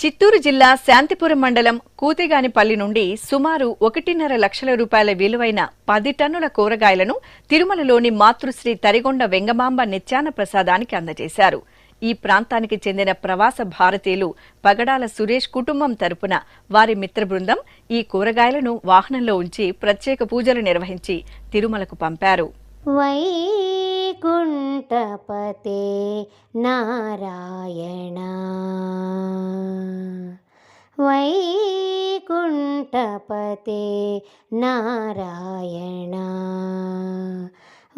చిత్తూరు జిల్లా శాంతిపురం మండలం కూతిగానిపల్లి నుండి సుమారు ఒకటిన్నర లక్షల రూపాయల విలువైన పది టన్నుల కూరగాయలను తిరుమలలోని మాతృశ్రీ తరిగొండ వెంగమాంబ నిత్యాన ప్రసాదానికి అందజేశారు. ఈ ప్రాంతానికి చెందిన ప్రవాస భారతీయులు పగడాల సురేష్ కుటుంబం తరపున వారి మిత్ర బృందం ఈ కూరగాయలను వాహనంలో ఉంచి ప్రత్యేక పూజలు నిర్వహించి తిరుమలకు పంపారు. వైకుంఠపతే నారాయణ. వైకుంఠపతే నారాయణ.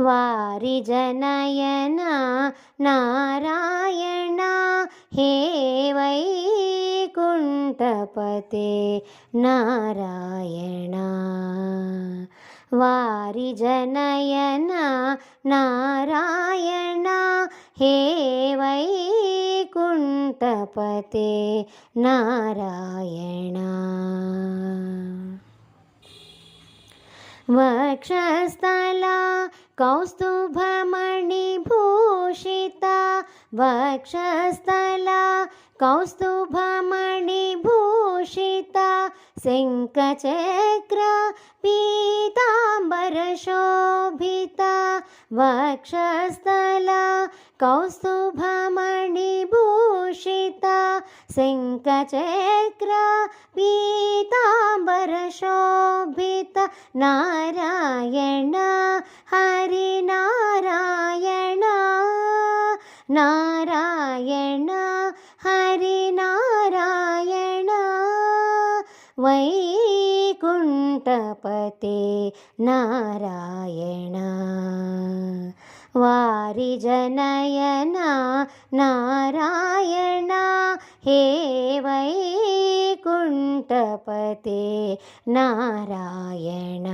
వారి జనయన నారాయణ. హే వైకుంఠపతే నారాయణ. वारिजनयना नारायण। हे वैकुण्ठपते नारायण। वक्षस्थला कौस्तुभमणिभूषिता वक्षस्थला कौस्तुभमणिभूषिता शिङ्कचक्र पीताम्बरशोभिता वक्षस्थला कौस्तुभमणिभूषिता सिङ्कचेक्रा पीताम्बरशोभिता नारायण हरिनारायण नारायण हरिनारायण वै హరి నారాయణ నారాయణ. వారి జనయన నారాయణ. హే వైకుంఠపతే నారాయణ.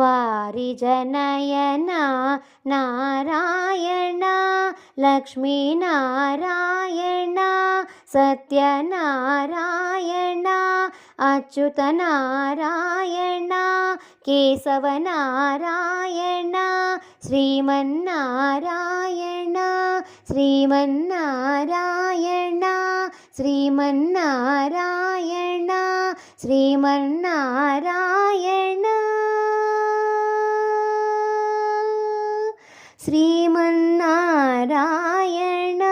वारिजनयना नारायण लक्ष्मीनारायण सत्यनारायण अच्युतनारायण केशवनारायण श्रीमन्नारायण श्रीमन्नारायण श्रीमन्नारायणा श्रीमन्नारायण। श्रीमन्नारायण श्रीमन्नारायण।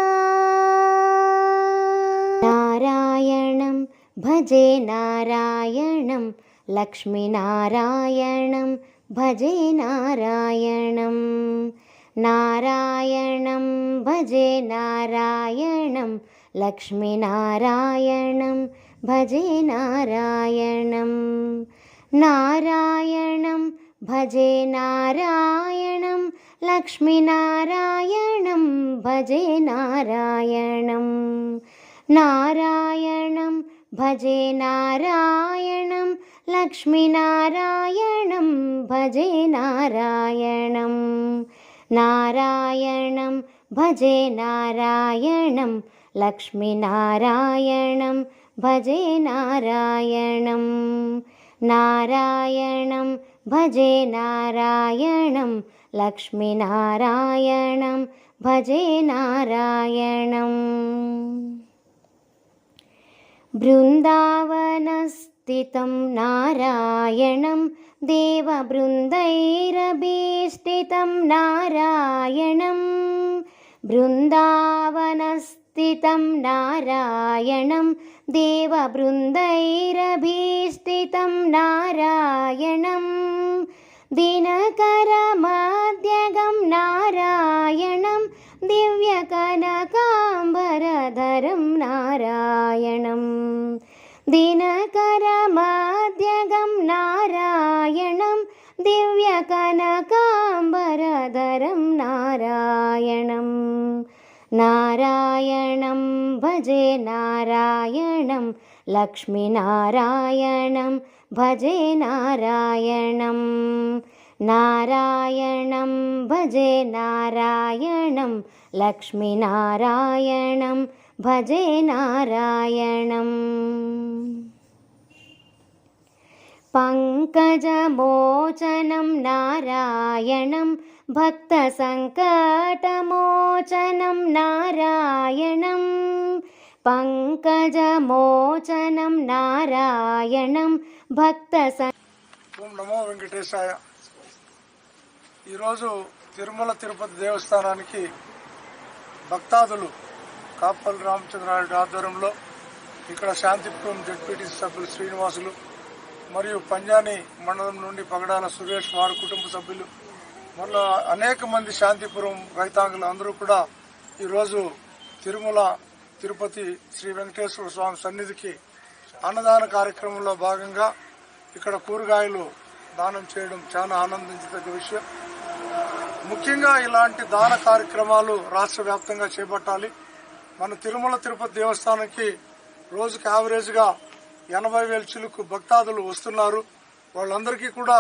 नारायणं भजे नारायणं लक्ष्मीनारायणं भजे नारायणं। नारायणं भजे नारायणं लक्ष्मीनारायणं भजे नारायणं। नारायणं भजे नारायणं लक्ष्मीनारायणं भजे नारायणं। नारायणं भजे नारायणं लक्ष्मीनारायणं भजे नारायणं। नारायणं भजे नारायणं लक्ष्मीनारायणं भजे नारायणम् नारायणं भजे नारायणं लक्ष्मीनारायणं भजे नारायणम्। बृन्दावनस्थितं नारायणं देवबृन्दैरभीष्टितं नारायणं। बृन्दावनस् स्थितं नारायणं। देवबृन्दैरभीष्टितं नारायणं। दिनकरमाद्यगं नारायणं। दिव्यकनकाम्बरधरं नारायणं। दिनकरमाद्यगं नारायणं। दिव्यकनकाम्बरधरं नारायणम्। नारायणं भजे नारायणं लक्ष्मीनारायणं भजे नारायणं। नारायणं भजे नारायणं लक्ष्मीनारायणं भजे नारायणम् पङ्कजमोचनं नारायणं భక్త సంకటమోచనం నారాయణం పంకజమోచనం నారాయణం భక్త నమో వెంకటేశాయ. ఈరోజు తిరుమల తిరుపతి దేవస్థానానికి భక్తాదులు కాపల్ రామచంద్రారెడ్డి ఆధ్వర్యంలో ఇక్కడ శాంతిపురం జడ్పీటీసీ సభ్యులు శ్రీనివాసులు మరియు పంజాని మండలం నుండి పగడాల సురేష్ వారి కుటుంబ సభ్యులు మళ్ళా అనేక మంది శాంతిపురం రైతాంగులు అందరూ కూడా ఈరోజు తిరుమల తిరుపతి శ్రీ వెంకటేశ్వర స్వామి సన్నిధికి అన్నదాన కార్యక్రమంలో భాగంగా ఇక్కడ కూరగాయలు దానం చేయడం చాలా ఆనందించదగ్గ విషయం. ముఖ్యంగా ఇలాంటి దాన కార్యక్రమాలు రాష్ట్ర వ్యాప్తంగా చేపట్టాలి. మన తిరుమల తిరుపతి దేవస్థానానికి రోజుకి యావరేజ్గా ఎనభై వేల చిలుకు భక్తాదులు వస్తున్నారు. వాళ్ళందరికీ కూడా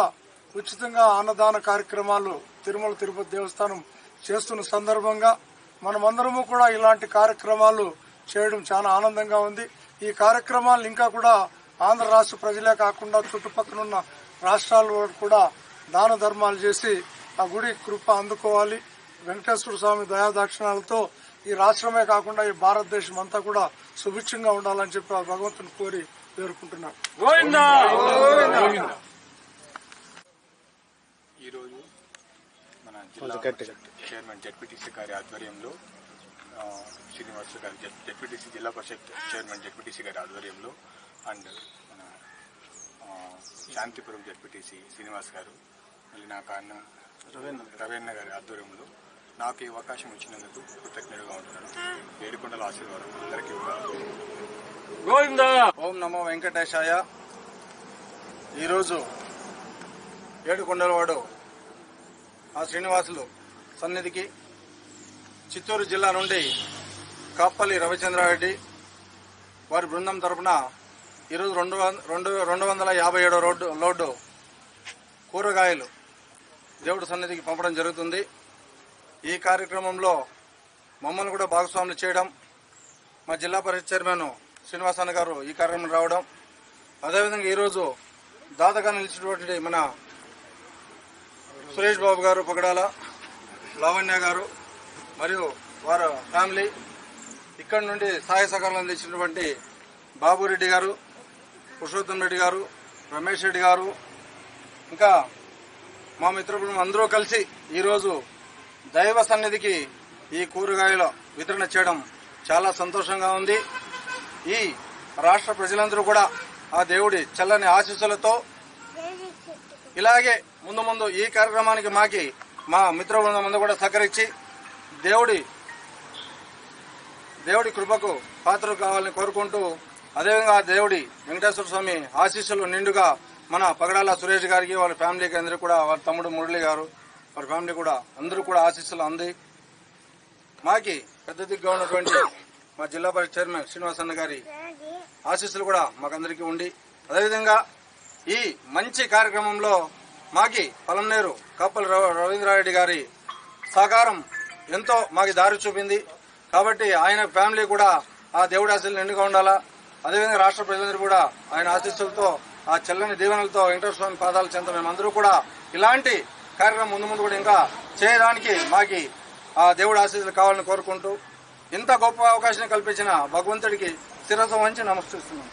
ఉచితంగా అన్నదాన కార్యక్రమాలు తిరుమల తిరుపతి దేవస్థానం చేస్తున్న సందర్భంగా మనమందరము కూడా ఇలాంటి కార్యక్రమాలు చేయడం చాలా ఆనందంగా ఉంది. ఈ కార్యక్రమాలు ఇంకా కూడా ఆంధ్ర రాష్ట్ర ప్రజలే కాకుండా చుట్టుపక్కల ఉన్న రాష్ట్రాల కూడా దాన ధర్మాలు చేసి ఆ గుడి కృప అందుకోవాలి. వెంకటేశ్వర స్వామి దయాదాక్షిణాలతో ఈ రాష్ట్రమే కాకుండా ఈ భారతదేశం అంతా కూడా సుభిక్షంగా ఉండాలని చెప్పి ఆ భగవంతుని కోరి వేడుకుంటున్నాను ఈరోజు మన జిల్లా పరిషత్ చైర్మన్ జడ్పీటీసీ గారి ఆధ్వర్యంలో శ్రీనివాస్ గారి జడ్- జడ్పీటీసీ జిల్లా పరిషత్ చైర్మన్ జడ్పీటీసీ గారి ఆధ్వర్యంలో అండ్ మన శాంతిపురం జడ్పీటీసీ శ్రీనివాస్ గారు మళ్ళీ నాకు అన్న రవీణ గారి ఆధ్వర్యంలో నాకు ఈ అవకాశం ఇచ్చినందుకు కృతజ్ఞతగా ఉంటున్నాను. ఏడుకొండల ఆశీర్వాదం అందరికీ ఇవ్వాలి ఓం నమో వెంకటేశాయ. ఈరోజు ఏడుకొండలవాడు ఆ శ్రీనివాసులు సన్నిధికి చిత్తూరు జిల్లా నుండి కాప్పల్లి రవిచంద్రారెడ్డి వారి బృందం తరపున ఈరోజు రెండు రెండు రెండు వందల యాభై ఏడో రోడ్డు లోడ్డు కూరగాయలు దేవుడి సన్నిధికి పంపడం జరుగుతుంది. ఈ కార్యక్రమంలో మమ్మల్ని కూడా భాగస్వాములు చేయడం మా జిల్లా పరిషత్ చైర్మన్ శ్రీనివాసన్న గారు ఈ కార్యక్రమం రావడం. అదేవిధంగా ఈరోజు దాతగా నిలిచినటువంటి మన సురేష్ బాబు గారు పొగడాల లావణ్య గారు మరియు వారి ఫ్యామిలీ ఇక్కడ నుండి సహాయ సహకారాలు అందించినటువంటి బాబురెడ్డి గారు పురుషోత్తం రెడ్డి గారు రమేష్ రెడ్డి గారు ఇంకా మా మిత్రులు అందరూ కలిసి ఈరోజు దైవ సన్నిధికి ఈ కూరగాయల వితరణ చేయడం చాలా సంతోషంగా ఉంది. ఈ రాష్ట్ర ప్రజలందరూ కూడా ఆ దేవుడి చల్లని ఆశీస్సులతో ఇలాగే ముందు ముందు ఈ కార్యక్రమానికి మాకి మా మిత్ర బృందం ముందు కూడా సహకరించి దేవుడి దేవుడి కృపకు పాత్రలు కావాలని కోరుకుంటూ అదేవిధంగా దేవుడి వెంకటేశ్వర స్వామి ఆశీస్సులు నిండుగా మన పగడాల సురేష్ గారికి వాళ్ళ ఫ్యామిలీకి అందరూ కూడా వాళ్ళ తమ్ముడు మురళి గారు వారి ఫ్యామిలీ కూడా అందరూ కూడా ఆశీస్సులు అంది. మాకి పెద్ద దిగ్గా ఉన్నటువంటి మా జిల్లా పరిషత్ చైర్మన్ శ్రీనివాసన్న అన్న గారి ఆశీస్సులు కూడా మాకందరికీ ఉండి అదేవిధంగా ఈ మంచి కార్యక్రమంలో మాకి పలన్నేరు కాపల్ రవ- రవీంద్రారెడ్డి గారి సహకారం ఎంతో మాకు దారి చూపింది. కాబట్టి ఆయన ఫ్యామిలీ కూడా ఆ దేవుడి ఆశలు నిండుగా ఉండాలా. అదేవిధంగా రాష్ట్ర ప్రజలందరూ కూడా ఆయన ఆశీస్సులతో ఆ చల్లని దీవెనలతో వెంకటేశ్వర స్వామి పాదాల చెంత మేమందరూ కూడా ఇలాంటి కార్యక్రమం ముందు ముందు కూడా ఇంకా చేయడానికి మాకి ఆ దేవుడి ఆశీస్సులు కావాలని కోరుకుంటూ ఇంత గొప్ప అవకాశం కల్పించిన భగవంతుడికి శిరస్సు వంచి నమస్కరిస్తున్నాం.